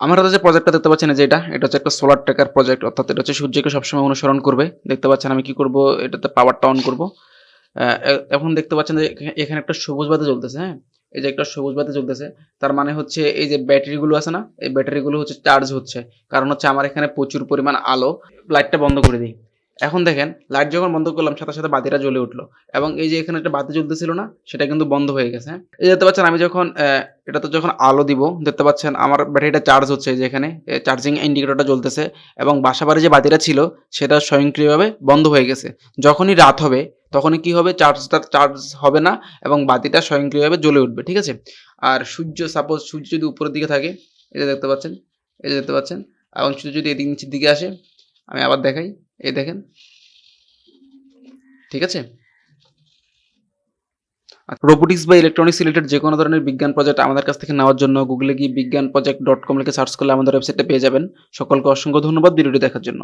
আমার হাতে যে প্রজেক্টটা দেখতে পাচ্ছেন যে এটা এটা হচ্ছে একটা সোলার ট্রেকার প্রজেক্ট অর্থাৎ এটা হচ্ছে সূর্যকে সবসময় অনুসরণ করবে। দেখতে পাচ্ছেন আমি কি করব, এটাতে পাওয়ারটা অন করব। এখন দেখতে পাচ্ছেন যে এখানে একটা সবুজ বাতি জ্বলতেছে হ্যাঁ? এই যে একটা সবুজ বাতি জ্বলতেছে, তার মানে হচ্ছে এই যে ব্যাটারিগুলো আছে না, এই ব্যাটারিগুলো হচ্ছে চার্জ হচ্ছে। কারণ হচ্ছে আমার এখানে প্রচুর পরিমাণ আলো লাইটটা বন্ধ করে দিই। এখন দেখেন লাইট যখন বন্ধ করলাম সাথে সাথে বাতিটা জ্বলে উঠল। এবং এই যে এখানে একটা বাতি জ্বলতেছিল না সেটা কিন্তু বন্ধ হয়ে গেছে? এই দেখতে পাচ্ছেন আমি যখন আহ, এটাতে যখন আলো দিব দেখতে পাচ্ছেন আমার ব্যাটারিটা চার্জ হচ্ছে যে এখানে চার্জিং ইন্ডিকেটরটা জ্বলতেছে। এবং বাসাবাড়ি যে বাতিটা ছিল সেটা স্বয়ংক্রিয়ভাবে বন্ধ হয়ে গেছে। যখনই রাত হবে তখনই কি হবে চার্জটা চার্জ হবে না এবং বাতিটা স্বয়ংক্রিয়ভাবে জ্বলে উঠবে ঠিক আছে? আর সূর্য সাপোজ সূর্য যদি উপরের দিকে থাকে এটা দেখতে পাচ্ছেন এটা দেখতে পাচ্ছেন এবং সূর্য যদি এদিক নিচের দিকে আসে আমি আবার দেখাই। এই দেখেন। ঠিক আছে? রোবোটিক্স বা ইলেকট্রনিক্স রিলেটেড যে কোনো ধরনের বিজ্ঞান প্রজেক্ট আমাদের কাছ থেকে নেওয়ার জন্য গুগলে গিয়ে বিজ্ঞান প্রজেক্ট ডট কম লিখে সার্চ করলে আমাদের ওয়েবসাইটটা পেয়ে যাবেন। সকলকে অসংখ্য ধন্যবাদ ভিডিওটি দেখার জন্য।